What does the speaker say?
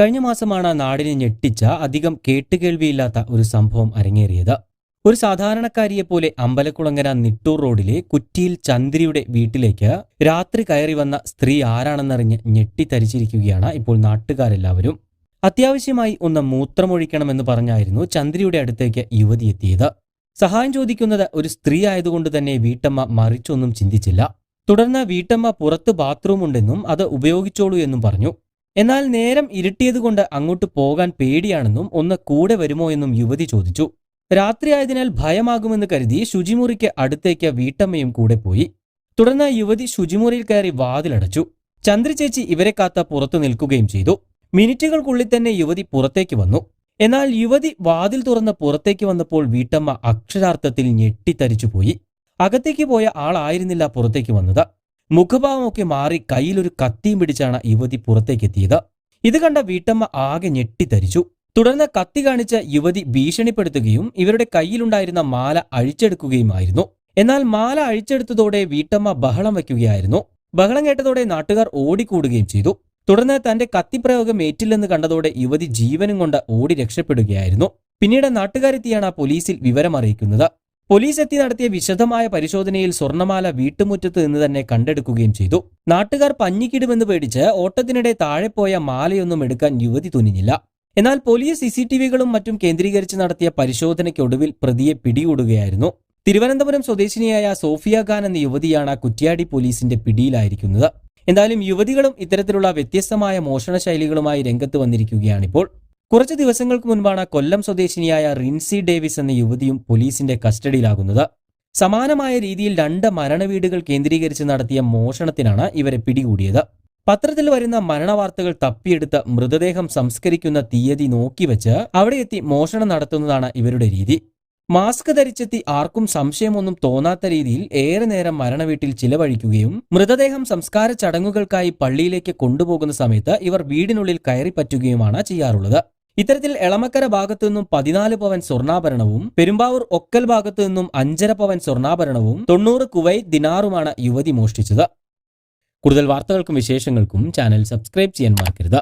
കഴിഞ്ഞ മാസമാണ് നാടിനെ ഞെട്ടിച്ച അധികം കേട്ടുകേൾവിയില്ലാത്ത ഒരു സംഭവം അരങ്ങേറിയത്. ഒരു സാധാരണക്കാരിയെ പോലെ അമ്പലക്കുളങ്ങര നിട്ടൂർ റോഡിലെ കുറ്റിയിൽ ചന്ദ്രിയുടെ വീട്ടിലേക്ക് രാത്രി കയറി വന്ന സ്ത്രീ ആരാണെന്നറിഞ്ഞ് ഞെട്ടിത്തരിച്ചിരിക്കുകയാണ് ഇപ്പോൾ നാട്ടുകാരെല്ലാവരും. അത്യാവശ്യമായി ഒന്ന് മൂത്രമൊഴിക്കണമെന്ന് പറഞ്ഞായിരുന്നു ചന്ദ്രിയുടെ അടുത്തേക്ക് യുവതി എത്തിയത്. സഹായം ചോദിക്കുന്നത് ഒരു സ്ത്രീ ആയതുകൊണ്ട് തന്നെ വീട്ടമ്മ മറിച്ചൊന്നും ചിന്തിച്ചില്ല. തുടർന്ന് വീട്ടമ്മ പുറത്ത് ബാത്റൂം ഉണ്ടെന്നും അത് ഉപയോഗിച്ചോളൂ എന്നും പറഞ്ഞു. എന്നാൽ നേരം ഇരുട്ടിയതുകൊണ്ട് അങ്ങോട്ട് പോകാൻ പേടിയാണെന്നും ഒന്ന് കൂടെ വരുമോ എന്നും യുവതി ചോദിച്ചു. രാത്രിയായതിനാൽ ഭയമാകുമെന്ന് കരുതി ശുചിമുറിക്ക് അടുത്തേക്ക് വീട്ടമ്മയും കൂടെ പോയി. തുടർന്ന് യുവതി ശുചിമുറിയിൽ കയറി വാതിലടച്ചു. ചന്ദ്രചേച്ചി ഇവരെ കാത്ത പുറത്തു നിൽക്കുകയും ചെയ്തു. മിനിറ്റുകൾക്കുള്ളിൽ തന്നെ യുവതി പുറത്തേക്ക് വന്നു. എന്നാൽ യുവതി വാതിൽ തുറന്ന് പുറത്തേക്ക് വന്നപ്പോൾ വീട്ടമ്മ അക്ഷരാർത്ഥത്തിൽ ഞെട്ടിത്തരിച്ചുപോയി. അകത്തേക്ക് പോയ ആളായിരുന്നില്ല പുറത്തേക്ക് വന്നത്. മുഖഭാവമൊക്കെ മാറി കയ്യിലൊരു കത്തിയും പിടിച്ചാണ് യുവതി പുറത്തേക്കെത്തിയത്. ഇത് കണ്ട വീട്ടമ്മ ആകെ ഞെട്ടിത്തരിച്ചു. തുടർന്ന് കത്തി കാണിച്ച യുവതി ഭീഷണിപ്പെടുത്തുകയും ഇവരുടെ കയ്യിലുണ്ടായിരുന്ന മാല അഴിച്ചെടുക്കുകയുമായിരുന്നു. എന്നാൽ മാല അഴിച്ചെടുത്തതോടെ വീട്ടമ്മ ബഹളം വയ്ക്കുകയായിരുന്നു. ബഹളം കേട്ടതോടെ നാട്ടുകാർ ഓടിക്കൂടുകയും ചെയ്തു. തുടർന്ന് തന്റെ കത്തിപ്രയോഗം ഏറ്റില്ലെന്ന് കണ്ടതോടെ യുവതി ജീവനും കൊണ്ട് ഓടി രക്ഷപ്പെടുകയായിരുന്നു. പിന്നീട് നാട്ടുകാരെത്തിയാണ് പോലീസിൽ വിവരമറിയിക്കുന്നത്. പോലീസ് എത്തി നടത്തിയ വിശദമായ പരിശോധനയിൽ സ്വർണമാല വീട്ടുമുറ്റത്ത് നിന്ന് തന്നെ കണ്ടെടുക്കുകയും ചെയ്തു. നാട്ടുകാർ പഞ്ഞിക്കിടുമെന്ന് പേടിച്ച് ഓട്ടത്തിനിടെ താഴെ പോയ മാലയൊന്നും എടുക്കാൻ യുവതി തുനിഞ്ഞില്ല. എന്നാൽ പോലീസ് സി സി ടി വികളും മറ്റും കേന്ദ്രീകരിച്ച് നടത്തിയ പരിശോധനയ്ക്കൊടുവിൽ പ്രതിയെ പിടികൂടുകയായിരുന്നു. തിരുവനന്തപുരം സ്വദേശിനിയായ സോഫിയ ഖാൻ എന്ന യുവതിയാണ് കുറ്റ്യാടി പോലീസിന്റെ പിടിയിലായിരിക്കുന്നത്. എന്തായാലും യുവതികളും ഇത്തരത്തിലുള്ള വ്യത്യസ്തമായ മോഷണ ശൈലികളുമായി രംഗത്ത് വന്നിരിക്കുകയാണിപ്പോൾ. കുറച്ച് ദിവസങ്ങൾക്ക് മുൻപാണ് കൊല്ലം സ്വദേശിനിയായ റിൻസി ഡേവിസ് എന്ന യുവതിയും പോലീസിന്റെ കസ്റ്റഡിയിലാകുന്നത്. സമാനമായ രീതിയിൽ രണ്ട് മരണവീടുകൾ കേന്ദ്രീകരിച്ച് നടത്തിയ മോഷണത്തിനാണ് ഇവരെ പിടികൂടിയത്. പത്രത്തിൽ വരുന്ന മരണവാർത്തകൾ തപ്പിയെടുത്ത് മൃതദേഹം സംസ്കരിക്കുന്ന തീയതി നോക്കിവെച്ച് അവിടെ എത്തി മോഷണം നടത്തുന്നതാണ് ഇവരുടെ രീതി. മാസ്ക് ധരിച്ചെത്തി ആർക്കും സംശയമൊന്നും തോന്നാത്ത രീതിയിൽ ഏറെ നേരം മരണവീട്ടിൽ ചിലവഴിക്കുകയും മൃതദേഹം സംസ്കാര ചടങ്ങുകൾക്കായി പള്ളിയിലേക്ക് കൊണ്ടുപോകുന്ന സമയത്ത് ഇവർ വീടിനുള്ളിൽ കയറി പറ്റുകയുമാണ് ചെയ്യാറുള്ളത്. ഇത്തരത്തിൽ എളമക്കര ഭാഗത്തു നിന്നും പതിനാല് പവൻ സ്വർണാഭരണവും പെരുമ്പാവൂർ ഒക്കൽ ഭാഗത്തു നിന്നും അഞ്ചര പവൻ സ്വർണാഭരണവും തൊണ്ണൂറ് കുവൈ ദിനാറുമാണ് യുവതി മോഷ്ടിച്ചത്. കൂടുതൽ വാർത്തകൾക്കും വിശേഷങ്ങൾക്കും ചാനൽ സബ്സ്ക്രൈബ് ചെയ്യാൻ മറക്കരുത്.